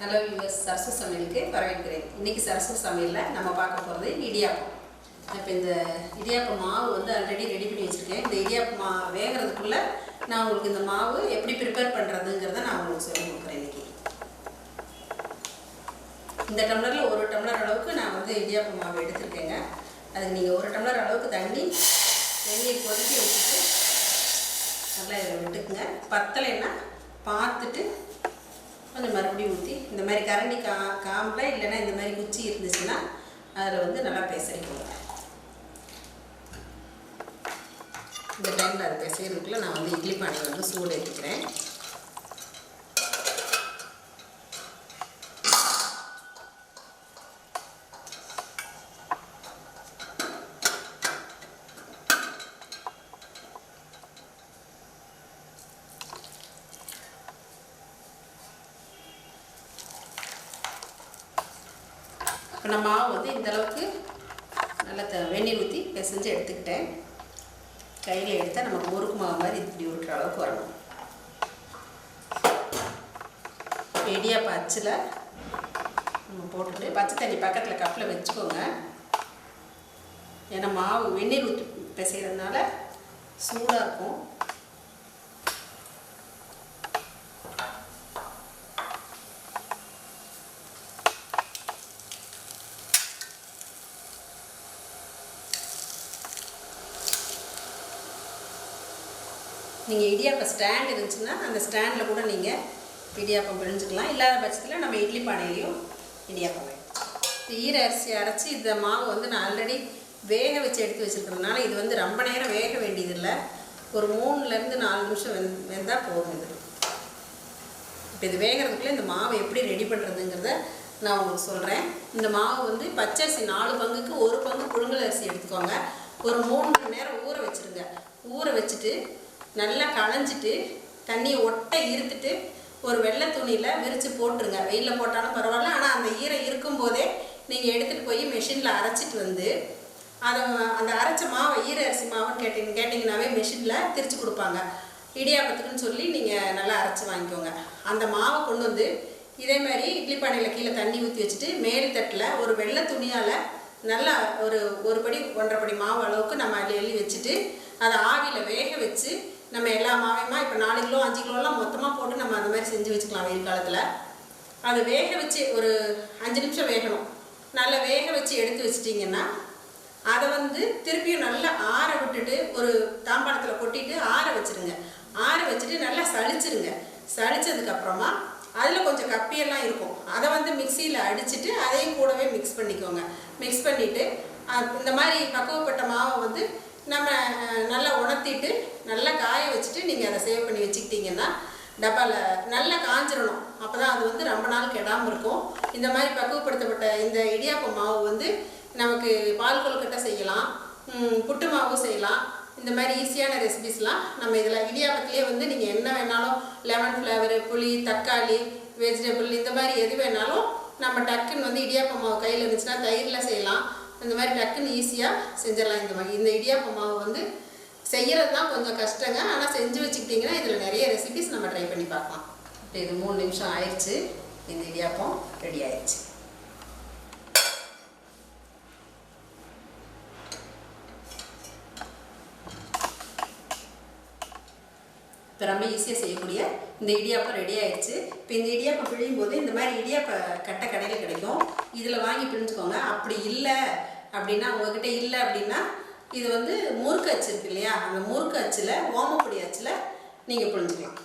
Hello US Sarasu சமையலுக்கு வரவேற்கிறேன். இன்றைக்கி சரசு சமையலில் நம்ம பார்க்க போகிறது இடியாப்பம். இப்போ இந்த இடியாப்ப மாவு வந்து ஆல்ரெடி ரெடி பண்ணி வச்சுருக்கேன். இந்த இடியாப்ப மா வேகிறதுக்குள்ளே நான் உங்களுக்கு இந்த மாவு எப்படி ப்ரிப்பேர் பண்ணுறதுங்கிறத நான் உங்களுக்கு சொல்லி கொடுக்குறேன் இன்றைக்கி இந்த டம்ளரில் ஒரு டம்ளர் அளவுக்கு நான் வந்து இடியாப்ப மாவு எடுத்திருக்கேங்க. அதுக்கு நீங்கள் ஒரு டம்ளர் அளவுக்கு தண்ணி வெந்நீர் கொதிக்க வச்சுட்டு நல்லா இதில் விட்டுக்குங்க. பத்தலைன்னா பார்த்துட்டு கொஞ்சம் மறுபடியும் ஊற்றி இந்த மாதிரி கரண்டி கா காம்பில் இல்லைன்னா இந்த மாதிரி குச்சி இருந்துச்சுன்னா அதில் வந்து நல்லா பேசறிக்கோங்க இந்த டைமில் அது பிசைறதுக்குள்ள நான் வந்து இட்லி பானை வந்து சூடு எடுத்துக்கிறேன் இப்போ நான் மாவு வந்து இந்த அளவுக்கு நல்லா த வெந்நீர் ஊற்றி பிசைஞ்சு எடுத்துக்கிட்டேன். கையில் எடுத்தால் நமக்கு முறுக்கு மாவு மாதிரி இப்படி உருட்டுற அளவுக்கு வரணும். இப்போ பச்சில் அச்சில் நம்ம போட்டுட்டு பச்சை தண்ணி பக்கத்தில் கப்பில் வச்சுக்கோங்க. ஏன்னா மாவு வெந்நீர் ஊற்றி பிசைகிறதுனால சூடாக இருக்கும். நீங்கள் இடியாப்ப ஸ்டாண்ட் இருந்துச்சுன்னா அந்த ஸ்டாண்டில் கூட நீங்கள் இடியாப்பம் பிழிஞ்சுக்கலாம். இல்லாத பட்சத்தில் நம்ம இட்லி பானையிலையும் இடியாப்பம் வேணும். ஈர அரிசி அரைச்சி இந்த மாவு வந்து நான் ஆல்ரெடி வேக வச்சு எடுத்து வச்சுருக்கிறதுனால இது வந்து ரொம்ப நேரம் வேக வேண்டியதில்லை. ஒரு மூணுலேருந்து நாலு நிமிஷம் வெந் வெந்தால் போதும் இது. இப்போ இது வேகிறதுக்குள்ளே இந்த மாவை எப்படி ரெடி பண்ணுறதுங்கிறத நான் உங்களுக்கு சொல்கிறேன் இந்த மாவு வந்து பச்சரிசி நாலு பங்குக்கு ஒரு பங்கு புழுங்கல் அரிசி எடுத்துக்கோங்க. ஒரு மூணு மணி நேரம் ஊற வச்சுருங்க. ஊற வச்சுட்டு நல்லா களைஞ்சிட்டு தண்ணியை ஒட்டை இருத்துட்டு ஒரு வெள்ளை துணியில் விரித்து போட்டுருங்க. வெயிலில் போட்டாலும் பரவாயில்ல. ஆனால் அந்த ஈரம் இருக்கும்போதே நீங்கள் எடுத்துகிட்டு போய் மிஷினில் அரைச்சிட்டு வந்து அதை அந்த அரைச்ச மாவை ஈர அரிசி மாவுன்னு கேட்டிங்க கேட்டிங்கனாவே மிஷினில் திரிச்சு கொடுப்பாங்க. இடியாப்பத்துக்குன்னு சொல்லி நீங்கள் நல்லா அரைச்சி வாங்கிக்கோங்க. அந்த மாவை கொண்டு வந்து இதே மாதிரி இட்லி பானையில் கீழே தண்ணி ஊற்றி வச்சுட்டு மேல் தட்டில் ஒரு வெள்ளை துணியால் நல்லா ஒரு ஒரு படி ஒன்றரை படி மாவு அளவுக்கு நம்ம அள்ளி அள்ளி வச்சுட்டு அதை ஆவியில் வேக வச்சு நம்ம எல்லா மாவையுமா இப்போ நாலு கிலோ அஞ்சு கிலோலாம் மொத்தமாக போட்டு நம்ம அந்த மாதிரி செஞ்சு வச்சுக்கலாம் வெயில் காலத்தில். அதை வேக வச்சு ஒரு அஞ்சு நிமிஷம் வேகணும். நல்லா வேக வச்சு எடுத்து வச்சிட்டிங்கன்னா அதை வந்து திருப்பியும் நல்லா ஆற விட்டுட்டு ஒரு தாம்பாளத்தில் கொட்டிட்டு ஆற வச்சுருங்க. ஆற வச்சுட்டு நல்லா சளிச்சிருங்க. சளிச்சதுக்கப்புறமா அதில் கொஞ்சம் கப்பியெல்லாம் இருக்கும். அதை வந்து மிக்சியில் அடிச்சுட்டு அதையும் கூடவே மிக்ஸ் பண்ணிக்கோங்க. மிக்ஸ் பண்ணிவிட்டு இந்த மாதிரி பக்குவப்பட்ட மாவை வந்து நம்ம நல்லா உணர்த்திட்டு நல்லா காய வச்சுட்டு நீங்கள் அதை சேவ் பண்ணி வச்சுக்கிட்டிங்கன்னா டப்பாவில் நல்லா காஞ்சிடணும் அப்போ தான் அது வந்து ரொம்ப நாள் கெடாமல் இருக்கும். இந்த மாதிரி பக்குவப்படுத்தப்பட்ட இந்த இடியாப்ப மாவு வந்து நமக்கு பால் கொழுக்கட்டை செய்யலாம் புட்டு மாவு செய்யலாம். இந்த மாதிரி ஈஸியான ரெசிபிஸ்லாம் நம்ம இதில் இடியாப்பத்திலே வந்து நீங்கள் என்ன வேணாலும் லெமன் ஃப்ளேவரு புளி தக்காளி வெஜிடபிள் இந்த மாதிரி எது வேணாலும் நம்ம டக்குன்னு வந்து இடியாப்ப மாவு கையில் இருந்துச்சுன்னா தயிரில் செய்யலாம். இந்த மாதிரி டக்குன்னு ஈஸியாக செஞ்சிடலாம் இந்த மாதிரி. இந்த இடியாப்ப மாவு வந்து செய்கிறது தான் கொஞ்சம் கஷ்டங்க. ஆனால் செஞ்சு வச்சுக்கிட்டிங்கன்னா இதில் நிறைய ரெசிபிஸ் நம்ம ட்ரை பண்ணி பார்க்கலாம். இப்போ இது மூணு நிமிஷம் ஆயிடுச்சு. இந்த இடியாப்பம் ரெடி ஆயிடுச்சு. இப்போ ரொம்ப ஈஸியாக செய்யக்கூடிய இந்த இடியாப்பம் ரெடி ஆயிடுச்சு. இப்போ இந்த இடியாப்பம் பிழியும் போது இந்த மாதிரி இடியாப்ப கட்டை கடையில் கிடைக்கும். இதில் வாங்கி பிழிஞ்சுக்கோங்க. அப்படி இல்லை அப்படின்னா உங்ககிட்ட இல்லை அப்படின்னா இது வந்து முறுக்கு அச்சு இருக்கு இல்லையா? அந்த முறுக்கு அச்சில் ஓமப்பொடி அச்சில் நீங்கள் பிழிஞ்சுக்கலாம்.